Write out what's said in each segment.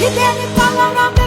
que deu-me palavra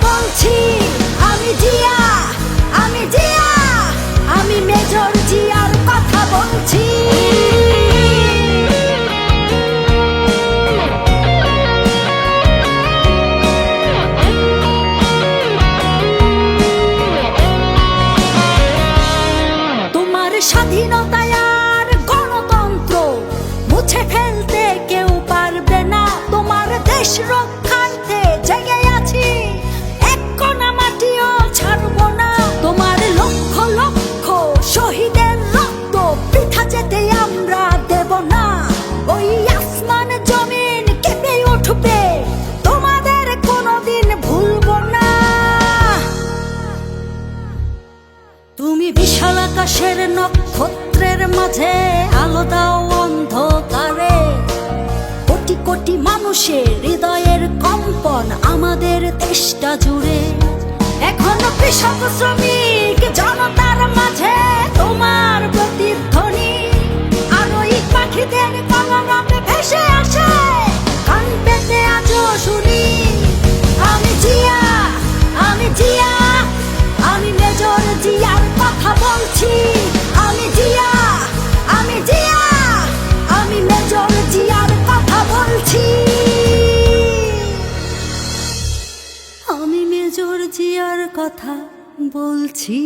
放弃。আসমান জমিন কেঁপে উঠবে। তোমাদের কোনোদিন ভুলব না। তুমি বিশাল আকাশের নক্ষত্রের মাঝে আলো দাও অন্ধকারে। কোটি কোটি মানুষের হৃদয়ের কম্পন আমাদের দেশটা জুড়ে। এখনও কৃষক শ্রমিক জনতার মাঝে জর্জিয়ার কথা বলছি।